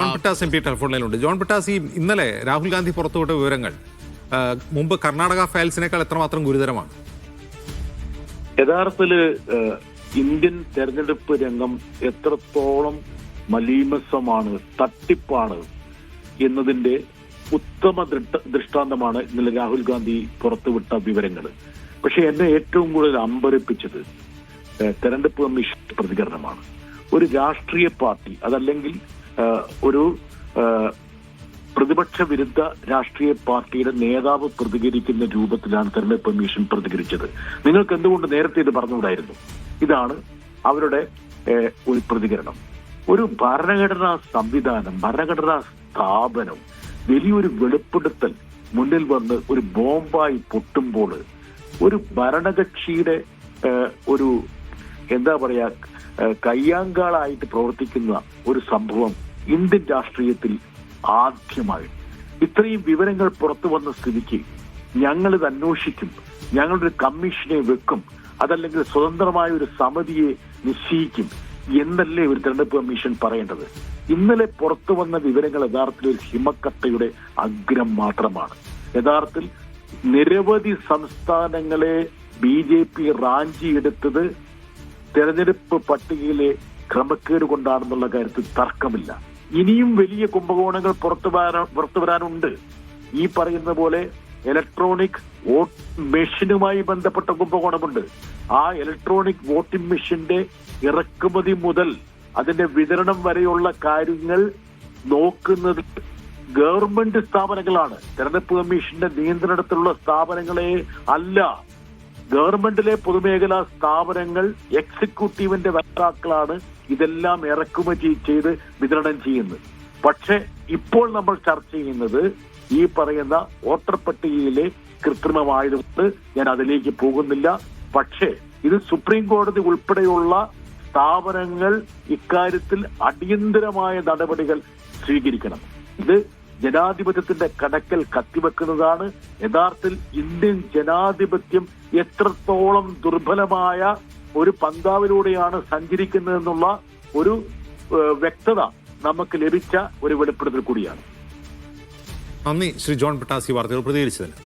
John Brittas M P telephone John Brittas ഈ ഇന്നലെ രാഹുൽ ഗാന്ധി പുറത്തുവിട്ട വിവരങ്ങൾ മുമ്പ് കർണാടക ഫയൽസിനേക്കാൾ എത്രമാത്രം ഗുരുതരമാണ്? യഥാർത്ഥത്തിൽ ഇന്ത്യൻ തെരഞ്ഞെടുപ്പ് രംഗം എത്രത്തോളം മലീമസമാണ് തട്ടിപ്പാണ് എന്നതിന്റെ ഉത്തമ ദൃഷ്ടാന്തമാണ് ഇന്നലെ രാഹുൽ ഗാന്ധി പുറത്തുവിട്ട വിവരങ്ങൾ. പക്ഷെ എന്നെ ഏറ്റവും കൂടുതൽ അമ്പരപ്പിച്ചത് തെരഞ്ഞെടുപ്പ് കമ്മീഷൻ പ്രതികരണമാണ്. ഒരു രാഷ്ട്രീയ പാർട്ടി അതല്ലെങ്കിൽ ഒരു പ്രതിപക്ഷ വിരുദ്ധ രാഷ്ട്രീയ പാർട്ടിയുടെ നേതാവ് പ്രതികരിക്കുന്ന രൂപത്തിലാണ് തെരഞ്ഞെടുപ്പ് കമ്മീഷൻ പ്രതികരിച്ചത്. നിങ്ങൾക്ക് എന്തുകൊണ്ട് നേരത്തെ ഇത് പറഞ്ഞുകൂടായിരുന്നു? ഇതാണ് അവരുടെ ഒരു പ്രതികരണം. ഒരു ഭരണഘടനാ സംവിധാനം ഭരണഘടനാ സ്ഥാപനം വലിയൊരു വെളിപ്പെടുത്തൽ മുന്നിൽ വന്ന് ഒരു ബോംബായി പൊട്ടുമ്പോൾ ഒരു ഭരണകക്ഷിയുടെ ഒരു എന്താ പറയാ കയ്യാങ്കാളായിട്ട് പ്രവർത്തിക്കുന്ന ഒരു സംഭവം ഇന്ത്യൻ രാഷ്ട്രീയത്തിൽ ആദ്യമായി. ഇത്രയും വിവരങ്ങൾ പുറത്തു വന്ന സ്ഥിതിക്ക് ഞങ്ങൾ ഇത് അന്വേഷിക്കും. ഞങ്ങളൊരു കമ്മീഷനെ വെക്കും. അതല്ലെങ്കിൽ സ്വതന്ത്രമായ ഒരു സമിതിയെ നിശ്ചയിക്കും എന്നല്ലേ ഒരു തെരഞ്ഞെടുപ്പ് കമ്മീഷൻ പറയേണ്ടത്. ഇന്നലെ പുറത്തു വന്ന വിവരങ്ങൾ യഥാർത്ഥത്തിൽ ഒരു ഹിമക്കട്ടയുടെ അഗ്രം മാത്രമാണ്. യഥാർത്ഥത്തിൽ നിരവധി സംസ്ഥാനങ്ങളെ ബി ജെ പി റാഞ്ചിയെടുത്തത് തെരഞ്ഞെടുപ്പ് പട്ടികയിലെ ക്രമക്കേട് കൊണ്ടാണെന്നുള്ള കാര്യത്തിൽ തർക്കമില്ല. ഇനിയും വലിയ കുംഭകോണങ്ങൾ പുറത്തു വരാൻ പുറത്തു വരാനുണ്ട്. ഈ പറയുന്ന പോലെ ഇലക്ട്രോണിക് വോട്ട് മെഷീനുമായി ബന്ധപ്പെട്ട കുംഭകോണമുണ്ട്. ആ ഇലക്ട്രോണിക് വോട്ടിംഗ് മെഷീന്റെ ഇറക്കുമതി മുതൽ അതിന്റെ വിതരണം വരെയുള്ള കാര്യങ്ങൾ നോക്കുന്നത് ഗവൺമെന്റ് സ്ഥാപനങ്ങളാണ്. തെരഞ്ഞെടുപ്പ് കമ്മീഷന്റെ നിയന്ത്രണത്തിലുള്ള സ്ഥാപനങ്ങളെ അല്ല ഗവൺമെന്റിലെ പൊതുമേഖലാ സ്ഥാപനങ്ങൾ എക്സിക്യൂട്ടീവിന്റെ വക്താക്കളാണ് ഇതെല്ലാം ഇറക്കുമതി ചെയ്ത് വിതരണം ചെയ്യുന്നത്. പക്ഷെ ഇപ്പോൾ നമ്മൾ ചർച്ച ചെയ്യുന്നത് ഈ പറയുന്ന വോട്ടർ പട്ടികയിലെ കൃത്രിമമായതുകൊണ്ട് ഞാൻ അതിലേക്ക് പോകുന്നില്ല. പക്ഷേ ഇത് സുപ്രീം കോടതി ഉൾപ്പെടെയുള്ള സ്ഥാപനങ്ങൾ ഇക്കാര്യത്തിൽ അടിയന്തരമായ നടപടികൾ സ്വീകരിക്കണം. ഇത് ജനാധിപത്യത്തിന്റെ കടക്കൽ കത്തിവെക്കുന്നതാണ്. യഥാർത്ഥത്തിൽ ഇന്ത്യൻ ജനാധിപത്യം എത്രത്തോളം ദുർബലമായ ഒരു പന്താവിലൂടെയാണ് സഞ്ചരിക്കുന്നതെന്നുള്ള ഒരു വ്യക്തത നമുക്ക് ലഭിച്ച ഒരു വെളിപ്പെടുത്തൽ കൂടിയാണ്. നന്ദി. ശ്രീ ജോൺ പട്ടാസി വാർത്തകൾ പ്രതികരിച്ചതിന്.